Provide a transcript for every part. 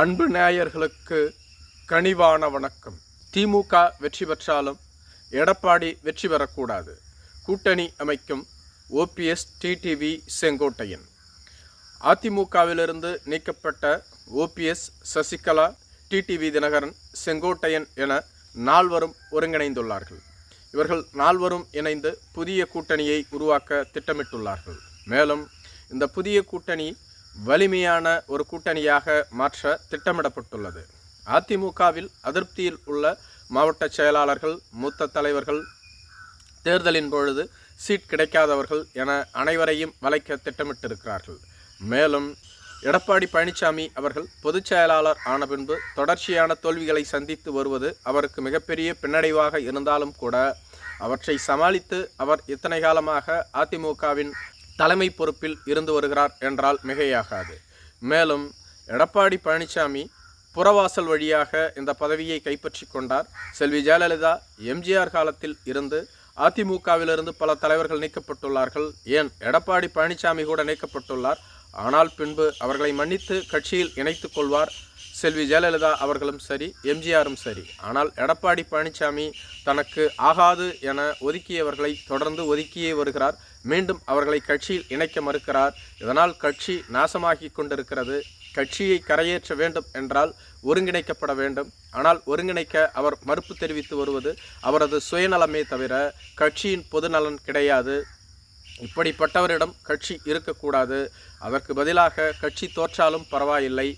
அன்பு நேயர்களுக்கு கனிவான வணக்கம். திமுக வெற்றி பெற்றாலும் எடப்பாடி வெற்றி பெறக்கூடாது. கூட்டணி அமைக்கும் ஓபிஎஸ் டிடிவி செங்கோட்டையன். அதிமுகவிலிருந்து நீக்கப்பட்ட ஓபிஎஸ் சசிகலா டிடிவி தினகரன் செங்கோட்டையன் என நால்வரும் ஒருங்கிணைந்துள்ளார்கள். இவர்கள் நால்வரும் இணைந்து புதிய கூட்டணியை உருவாக்க திட்டமிட்டுள்ளார்கள். மேலும் இந்த புதிய கூட்டணி வலிமையான ஒரு கூட்டணியாக மாற்ற திட்டமிடப்பட்டுள்ளது. அதிமுகவில் அதிருப்தியில் உள்ள மாவட்ட செயலாளர்கள் மூத்த தலைவர்கள் தேர்தலின் பொழுது சீட் கிடைக்காதவர்கள் என அனைவரையும் வளைக்க திட்டமிட்டிருக்கிறார்கள். மேலும் எடப்பாடி பழனிசாமி அவர்கள் பொதுச் செயலாளர் ஆன பின்பு தொடர்ச்சியான தோல்விகளை சந்தித்து வருவது அவருக்கு மிகப்பெரிய பின்னடைவாக இருந்தாலும் கூட அவற்றை சமாளித்து அவர் இத்தனை காலமாக அதிமுகவின் தலைமை பொறுப்பில் இருந்து வருகிறார் என்றால் மிகையாகாது. மேலும் எடப்பாடி பழனிசாமி புறவாசல் வழியாக இந்த பதவியை கைப்பற்றி கொண்டார். செல்வி ஜெயலலிதா எம்ஜிஆர் காலத்தில் இருந்து அதிமுகவிலிருந்து பல தலைவர்கள் நீக்கப்பட்டுள்ளார்கள். ஏன்? எடப்பாடி பழனிசாமி கூட நீக்கப்பட்டுள்ளார். ஆனால் பின்பு அவர்களை மன்னித்து கட்சியில் இணைத்து கொள்வார். செல்வி ஜெயலலிதா அவர்களும் சரி எம்ஜிஆரும் சரி. ஆனால் எடப்பாடி பழனிசாமி தனக்கு ஆகாது என ஒதுக்கியவர்களை தொடர்ந்து ஒதுக்கியே வருகிறார். மீண்டும் அவர்களை கட்சியில் இணைக்க மறுக்கிறார். இதனால் கட்சி நாசமாகி கொண்டிருக்கிறது. கட்சியை கரையேற்ற வேண்டும் என்றால் ஒருங்கிணைக்கப்பட வேண்டும். ஆனால் ஒருங்கிணைக்க அவர் மறுப்பு தெரிவித்து வருவது அவரது சுயநலமே தவிர கட்சியின் பொதுநலன் கிடையாது. இப்படிப்பட்டவரிடம் கட்சி இருக்கக்கூடாது. அதற்கு பதிலாக கட்சி தோற்றாலும் பரவாயில்லை.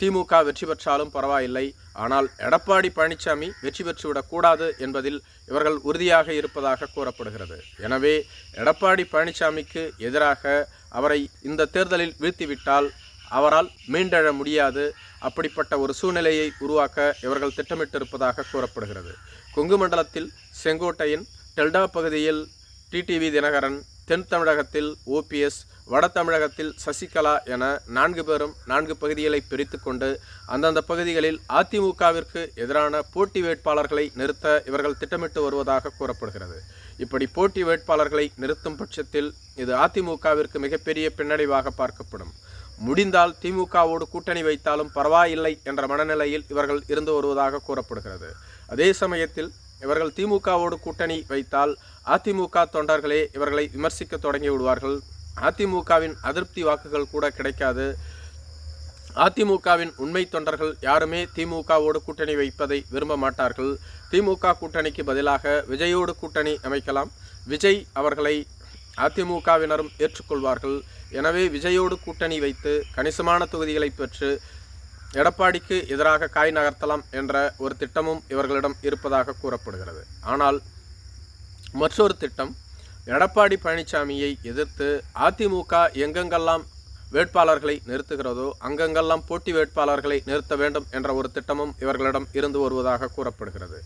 திமுக வெற்றி பெற்றாலும் பரவாயில்லை. ஆனால் எடப்பாடி பழனிசாமி வெற்றி பெற்றுவிடக்கூடாது என்பதில் இவர்கள் உறுதியாக இருப்பதாக கூறப்படுகிறது. எனவே எடப்பாடி பழனிசாமிக்கு எதிராக அவரை இந்த தேர்தலில் வீழ்த்திவிட்டால் அவரால் மீண்டெழ முடியாது. அப்படிப்பட்ட ஒரு சூழ்நிலையை உருவாக்க இவர்கள் திட்டமிட்டிருப்பதாக கூறப்படுகிறது. கொங்கு மண்டலத்தில் செங்கோட்டையின் டெல்டா பகுதியில் டிடிவி தினகரன் தென் தமிழகத்தில் ஓபிஎஸ் வட தமிழகத்தில் சசிகலா என நான்கு பேரும் நான்கு பகுதிகளை பிரித்து கொண்டு அந்தந்த பகுதிகளில் அதிமுகவிற்கு எதிரான போட்டி வேட்பாளர்களை நிறுத்த இவர்கள் திட்டமிட்டு வருவதாக கூறப்படுகிறது. இப்படி போட்டி வேட்பாளர்களை நிறுத்தும் பட்சத்தில் இது அதிமுகவிற்கு மிகப்பெரிய பின்னடைவாக பார்க்கப்படும். முடிந்தால் திமுகவோடு கூட்டணி வைத்தாலும் பரவாயில்லை என்ற மனநிலையில் இவர்கள் இருந்து வருவதாக கூறப்படுகிறது. அதே சமயத்தில் இவர்கள் திமுகவோடு கூட்டணி வைத்தால் அதிமுக தொண்டர்களே இவர்களை விமர்சிக்க தொடங்கி விடுவார்கள். அதிமுகவின் அதிருப்தி வாக்குகள் கூட கிடைக்காது. அதிமுகவின் உண்மை தொண்டர்கள் யாருமே திமுகவோடு கூட்டணி வைப்பதை விரும்ப மாட்டார்கள். திமுக கூட்டணிக்கு பதிலாக விஜயோடு கூட்டணி அமைக்கலாம். விஜய் அவர்களை அதிமுகவினரும் ஏற்றுக்கொள்வார்கள். எனவே விஜயோடு கூட்டணி வைத்து கணிசமான தொகுதிகளை பெற்று எடப்பாடிக்கு எதிராக காய் நகர்த்தலாம் என்ற ஒரு திட்டமும் இவர்களிடம் இருப்பதாக கூறப்படுகிறது. ஆனால் மற்றொரு திட்டம் எடப்பாடி பழனிசாமியை எதிர்த்து அதிமுக எங்கெங்கெல்லாம் வேட்பாளர்களை நிறுத்துகிறதோ அங்கங்கெல்லாம் போட்டி வேட்பாளர்களை நிறுத்த வேண்டும் என்ற ஒரு திட்டமும் இவர்களிடம் இருந்து வருவதாக கூறப்படுகிறது.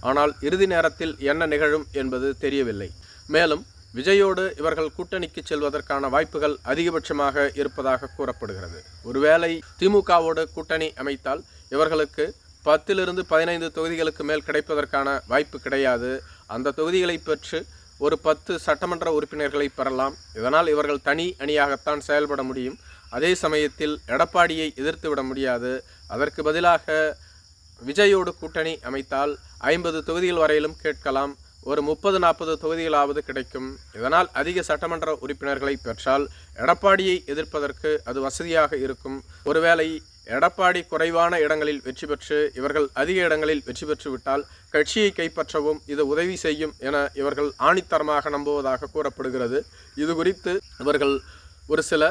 ஆனால் இறுதி நேரத்தில் என்ன நிகழும் என்பது தெரியவில்லை. மேலும் விஜயோடு இவர்கள் கூட்டணிக்கு செல்வதற்கான வாய்ப்புகள் அதிகபட்சமாக இருப்பதாக கூறப்படுகிறது. ஒருவேளை திமுகவோடு கூட்டணி அமைத்தால் இவர்களுக்கு பத்திலிருந்து பதினைந்து தொகுதிகளுக்கு மேல் கிடைப்பதற்கான வாய்ப்பு கிடையாது. அந்த தொகுதிகளை பெற்று ஒரு பத்து சட்டமன்ற உறுப்பினர்களை பெறலாம். இதனால் இவர்கள் தனி அணியாகத்தான் செயல்பட முடியும். அதே சமயத்தில் எடப்பாடியை எதிர்த்து விட முடியாது. அதற்கு பதிலாக விஜயோடு கூட்டணி அமைத்தால் ஐம்பது தொகுதிகள் வரையிலும் கேட்கலாம். ஒரு முப்பது நாற்பது தொகுதிகளாவது கிடைக்கும். இதனால் அதிக சட்டமன்ற உறுப்பினர்களை பெற்றால் எடப்பாடியை எதிர்ப்பதற்கு அது வசதியாக இருக்கும். ஒருவேளை எடப்பாடி குறைவான இடங்களில் வெற்றி பெற்று இவர்கள் அதிக இடங்களில் வெற்றி பெற்றுவிட்டால் கட்சியை கைப்பற்றவும் இது உதவி செய்யும் என இவர்கள் ஆணித்தரமாக நம்புவதாக கூறப்படுகிறது. இது குறித்து இவர்கள் ஒரு சில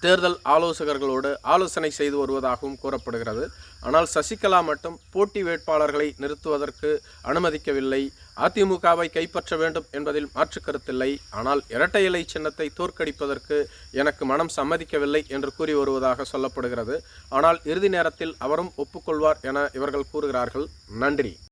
தேர்தல் ஆலோசகர்களோடு ஆலோசனை செய்து வருவதாகவும் கூறப்படுகிறது. ஆனால் சசிகலா மட்டும் போட்டி வேட்பாளர்களை நிறுத்துவதற்கு அனுமதிக்கவில்லை. அதிமுகவை கைப்பற்ற வேண்டும் என்பதில் மாற்று கருத்தில்லை. ஆனால் இரட்டை இலை சின்னத்தை தோற்கடிப்பதற்கு எனக்கு மனம் சம்மதிக்கவில்லை என்று கூறி வருவதாக சொல்லப்படுகிறது. ஆனால் இறுதி நேரத்தில் அவரும் ஒப்புக்கொள்வார் என இவர்கள் கூறுகிறார்கள். நன்றி.